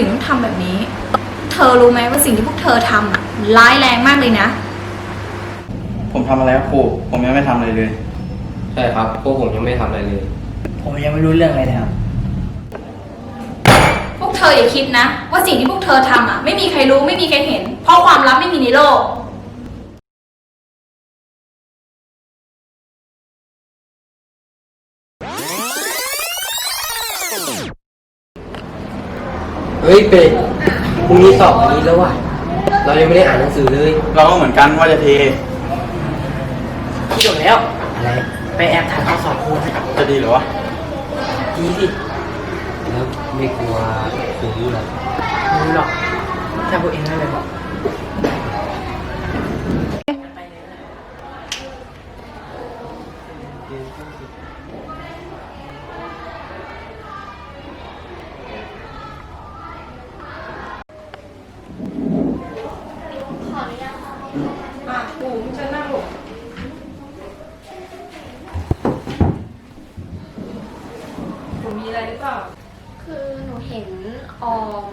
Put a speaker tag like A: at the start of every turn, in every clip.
A: ไมถึงต้องทำแบบนี้ เธอรู้ไหมว่าสิ่งที่พวกเธอทำอะร้ายแรงมากเลยนะ
B: ผมทำอะไรครับครู ผมยังไม่ทำอะไรเลย
C: ใช่ครับพวกผมยังไม่ทำอะไรเลย
D: ผมยังไม่รู้เรื่องอะไรเลยครับ
A: พวกเธออย่าคิดนะ ว่าสิ่งที่พวกเธอทำอะไม่มีใครรู้ไม่มีใครเห็น เพราะความลับไม่มีในโลก
C: เฮ้ยเป็ดพรุ่งนี้สอบวันนี้แล้วว่ะ เรายังไม่ได้อ่านหนังสือเลย
B: เราก็เหมือนกันว่าจะเท
D: คิดออกแล้ว อะไร ไปแอบถ่ายข้อสอบครู
B: จะดีเหรอวะ
D: ดีสิ
C: แล้วไม่กลัวครูรู้เหรอ
D: ไม่รู้หรอกถ้าพวกเองไม่ไปบอก
A: อะปู่เชิญนั่งลูกปู่มี อะไรหรือเปล่า
E: คือหนูเห็นออม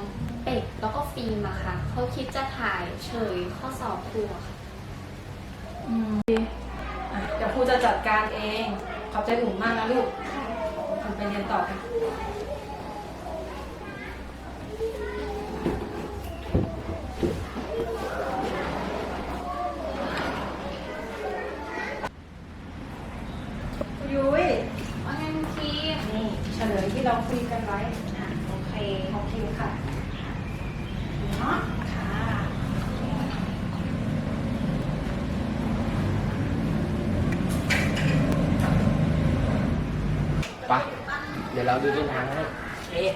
E: เป็ดแล้วก็ฟิล์มอะค่ะเขาคิดจะถ่ายเฉยข้อสอบครูอะค่ะ
A: อะเดี๋ยวครูจะจัดการเอง ขอบใจหนูมากนะลูกทำไปเรียนต่อกัน ยุ้ย
E: ว่าไงพี่
A: นี่เฉลยที่เราคุ ยกันไว้
E: อะโอเค
A: โอเคค่ะเนาะค่ะ
C: ไปะเดี๋ยวเราดูเส้นทางให้
D: เอ๊ะ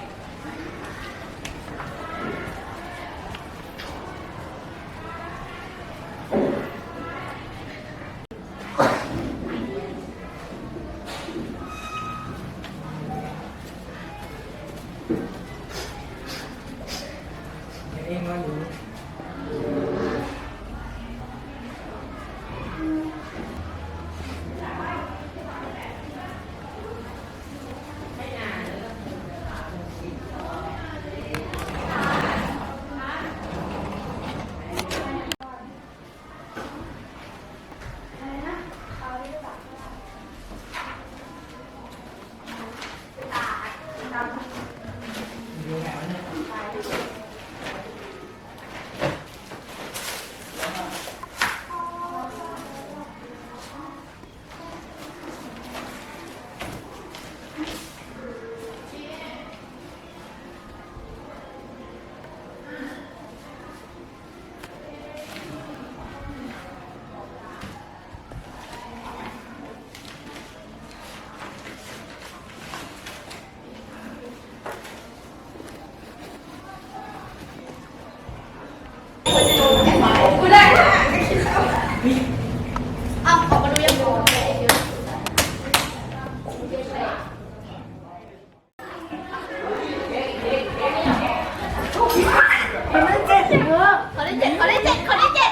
D: เขา
E: ได้เจ็ดเขาได้เจ็ด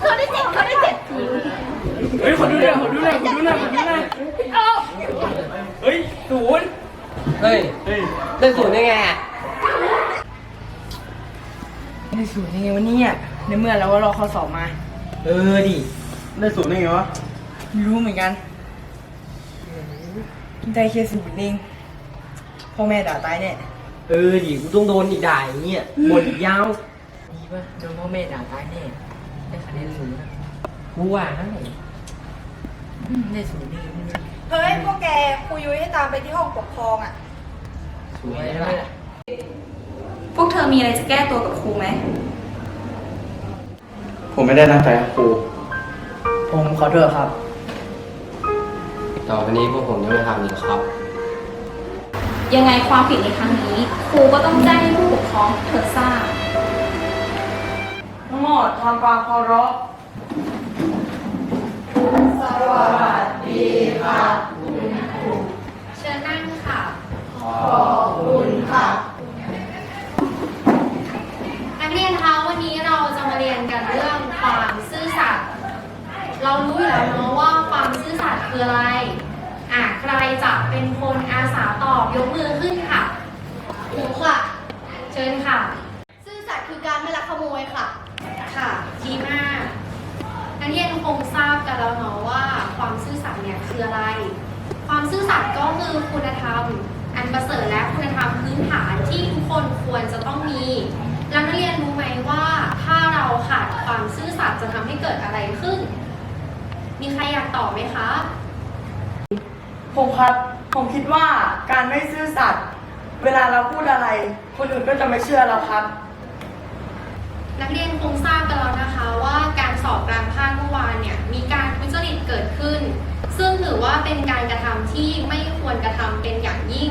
E: เขาได้เจ็ดเขาได้เจ็ดเขาได้เจ็ด
D: เฮ้ยขอดูหน่อยขอดูหน่อยขอดูหน่อยขอดูหน่อยเฮ้ยศูนย์
C: เฮ้ยได้ศูนย์ได้ไงอะ
D: ได้ศูนย์ยังไงวะเนี่ยในเมื่อเราก็รอข้อสอบมา
C: เออดิ
B: ได้สูตรได้ไงวะ
D: ไม่รู้เหมือนกันได้แค่ศูนย์เองพ่อแม่ด่าตายแน่
C: เออดิกูต้องโดนอีกด่าอย่างเงี้ยหมดอีกยาว
D: ดีป่ะโดนพ่อแม่ด่าตายแน่ได้คะแนนศูนย์อะ
C: กูว่านั่นแหละ
D: อืมได้ศูนย์เอง
A: เฮ้ยพวกแกครูยุ้ยให้ตามไปที่ห้องปกครองอะ
C: สวย
D: ใช่
C: ใช่
D: ไหม
C: ไหม
D: ล่ะ
A: พวกเธอมีอะไรจะแก้ตัวกับครูไหม
B: ผมไม่ได้ตั้งใจครับครู
D: ผมขอโทษครับ
C: ต่อไปนี้พวกผมจะไม่ทำอีกครับ
A: ยังไงความผิดในครั้งนี้ ครูก็ต้องแจ้งให้ผู้ปกครองเธอทราบ
D: ทั้ง หมดทำความเคารพ
F: สวัสดีค่ะคุณครู
E: เชิญนั่งค่ะ นักเรียนคะวันนี้เราจะมาเรียนกันเรื่องความซื่อสัตย์ เรารู้อยู่แล้วเนาะว่าความซื่อสัตย์คืออะไร อะใครจะเป็นคนอาสาตอบยกมือขึ้นค่ะ หนูค่ะ เชิญค่ะ
G: ซื่อสัตย์คือการไม่ลักขโมยค่ะ
E: ค่ะดีมากนักเรียน คงทราบกันแล้วเนาะว่าความซื่อสัตย์เนี่ยคืออะไร ความซื่อสัตย์ก็คือคุณธรรม อันประเสริฐและคุณธรรมพื้นฐานที่ทุกคนควรจะต้องมี แล้วนักเรียนรู้ไหมว่าถ้าเราขาดความซื่อสัตย์จะทำให้เกิดอะไรขึ้น มีใครอยากตอบไหมคะ
F: ผมครับผมคิดว่าการไม่ซื่อสัตย์เวลาเราพูดอะไร คนอื่นก็จะไม่เชื่อเราครับ
E: นักเรียนคงทราบกันแล้วนะคะว่าการ สอบกลางภาคเมื่อวานเนี่ยมีการทุจริตเกิดขึ้น ซึ่งถือว่าเป็นการกระทำที่ไม่ควรกระทำเป็นอย่างยิ่ง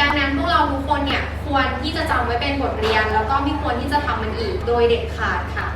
E: ดังนั้นพวกเราทุกคนเนี่ยควรที่จะจำไว้เป็นบทเรียน แล้วก็ไม่ควรที่จะทำมันอีกโดยเด็ดขาดค่ะ